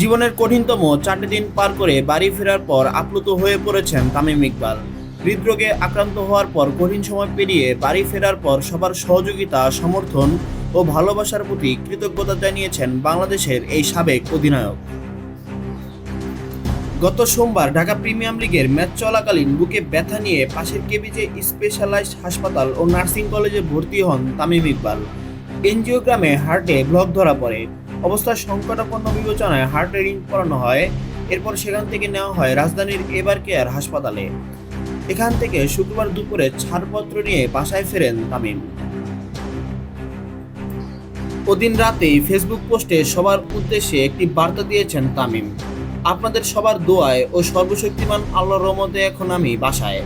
জীবনের কঠিনতম চারটি দিন পার করে বাড়ি ফেরার পর আপ্লুত হয়ে পড়েছেন তামিম ইকবাল। হৃদরোগে আক্রান্ত হওয়ার পর কঠিন সময় পেরিয়ে বাড়ি ফেরার পর সবার সহযোগিতা, সমর্থন ও ভালোবাসার প্রতি কৃতজ্ঞতা জানিয়েছেন বাংলাদেশের এই সাবেক অধিনায়ক। গত সোমবার ঢাকা প্রিমিয়াম লিগের ম্যাচ চলাকালীন বুকে ব্যথা নিয়ে পাশের কেবিজে স্পেশালাইজড হাসপাতাল ও নার্সিং কলেজে ভর্তি হন তামিম ইকবাল। এনজিওগ্রামে হার্টে ব্লক ধরা পড়ে। অবস্থা সংকটাপন্ন বিবেচনায় হার্টে রিং করানো হয়। এরপর সেখান থেকে নেওয়া হয় রাজধানীর এবার কেয়ার হাসপাতালে। এখান থেকে শুক্রবার দুপুরে ছাড়পত্র নিয়ে বাসায় ফেরেন তামিম। ওদিন রাতেই ফেসবুক পোস্টে সবার উদ্দেশ্যে একটি বার্তা দিয়েছেন তামিম। আপনাদের সবার দোয়ায় ও সর্বশক্তিমান আল্লাহর রহমতে এখন আমি বাসায়।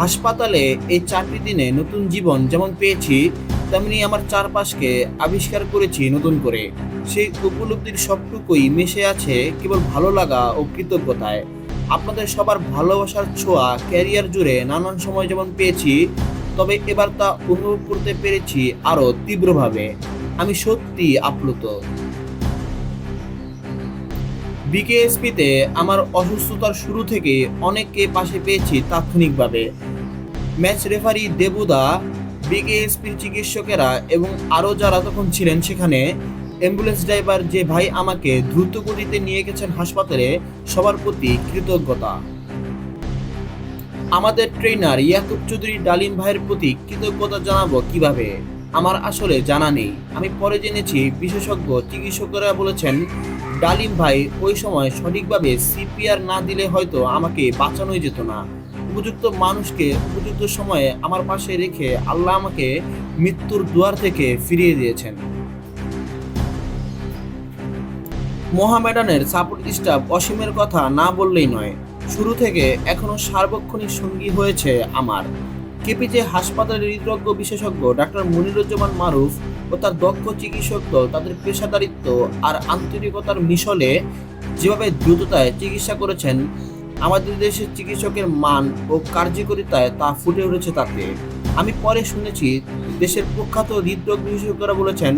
হাসপাতালে এই চারটি দিনে নতুন জীবন যেমন পেয়েছি তেমনি আমার চারপাশকে আবিষ্কার করেছি নতুন করে। সেই উপলব্ধির সবটুকুই মিশে আছে কেবল ভালো লাগা ও কৃতজ্ঞতায়। আপনাদের সবার ভালোবাসার ছোঁয়া ক্যারিয়ার জুড়ে নানান সময় যেমন পেয়েছি, তবে এবার তা অনুভব করতে পেরেছি আরও তীব্রভাবে। আমি সত্যি আপ্লুত। বিকেএসপিতে আমার অসুস্থতার শুরু থেকে অনেককে পাশে পেয়েছি তাৎক্ষণিকভাবে। ম্যাচ রেফারি দেবুদা বিকেএসপির চিকিৎসকেরা এবং আরও যারা তখন ছিলেন সেখানে অ্যাম্বুলেন্স ড্রাইভার যে ভাই আমাকে দ্রুত গতিতে নিয়ে গেছেন হাসপাতালে সবার প্রতি কৃতজ্ঞতা। আমাদের ট্রেনার ইয়াকুব চৌধুরী ডালিম ভাইয়ের প্রতি কৃতজ্ঞতা জানাব কীভাবে? আমার আসলে জানা নেই। আমি পরে জেনেছি বিশেষজ্ঞ চিকিৎসকেরা বলেছেন, ডালিম ভাই ওই সময় সঠিকভাবে সিপিআর না দিলে হয়তো আমাকে বাঁচানোই যেত না। উপযুক্ত মানুষকে উপযুক্ত সময়ে আমার পাশে রেখে আল্লাহ আমাকে মৃত্যুর দুয়ার থেকে ফিরিয়ে দিয়েছেন। মোহামেডানের সাপোর্ট স্টাফ অসীমের কথা না বললেই নয়, শুরু থেকে এখনও সার্বক্ষণিক সঙ্গী হয়েছে আমার। কেপিজে হাসপাতালের হৃদরোগ বিশেষজ্ঞ ডাক্তার মনিরুজ্জামান মারুফ ও তার দক্ষ চিকিৎসক দল তাদের পেশাদারিত্ব আর আন্তরিকতার মিশলে যেভাবে দ্রুততায় চিকিৎসা করেছেন আমাদের দেশের চিকিৎসকের মান ও কার্যকরিতায় তা ফুটে উঠেছে তাতে। আমি পরে শুনেছি দেশের প্রখ্যাত হৃদরোগ বিশেষজ্ঞরা বলেছেন,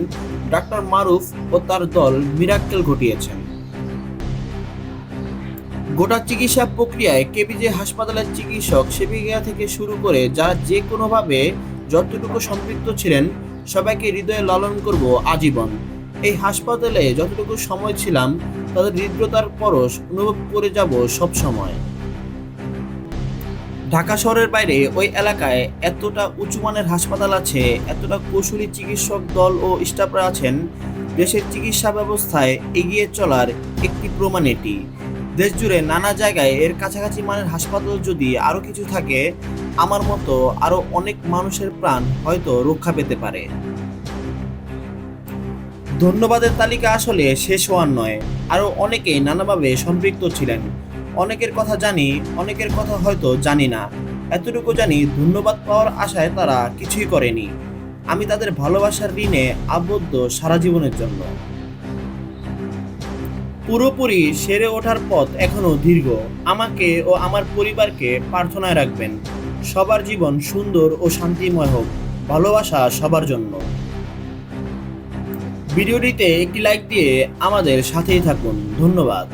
ডাক্তার মারুফ ও তার দল মিরাক্কেল ঘটিয়েছেন। গোটা চিকিৎসা প্রক্রিয়ায় কেবিজে হাসপাতালের চিকিৎসক, সেবিকা থেকে শুরু করে যারা যে কোনোভাবে যতটুকু সম্পৃক্ত ছিলেন, সবাইকে হৃদয়ে লালন করব আজীবন। এই হাসপাতালে যতটুকু সময় ছিলাম, তাদের হৃদ্রতার পরশ অনুভব করে যাব সব সময়। ঢাকা শহরের বাইরে ওই এলাকায় এতটা উঁচু মানের হাসপাতাল আছে, এতটা কৌশলী চিকিৎসক দল ও স্টাফরা আছেন, দেশের চিকিৎসা ব্যবস্থায় এগিয়ে চলার একটি প্রমাণ এটি। দেশ জুড়ে নানা জায়গায় এর কাছাকাছি মানের হাসপাতাল যদি আরও কিছু থাকে, আমার মতো আরও অনেক মানুষের প্রাণ হয়তো রক্ষা পেতে পারে। ধন্যবাদের তালিকা আসলে শেষ হওয়ার নয়। আরও অনেকেই নানাভাবে সম্পৃক্ত ছিলেন। অনেকের কথা জানি, অনেকের কথা হয়তো জানি না। এতটুকু জানি, ধন্যবাদ পাওয়ার আশায় তারা কিছুই করেনি। আমি তাদের ভালোবাসার ঋণে আবদ্ধ সারা জীবনের জন্য। পুরোপুরি সেরে ওঠার পথ এখনও দীর্ঘ। আমাকে ও আমার পরিবারকে প্রার্থনায় রাখবেন। সবার জীবন সুন্দর ও শান্তিময় হোক। ভালোবাসা সবার জন্য। ভিডিওটিতে একটি লাইক দিয়ে আমাদের সাথেই থাকুন। ধন্যবাদ।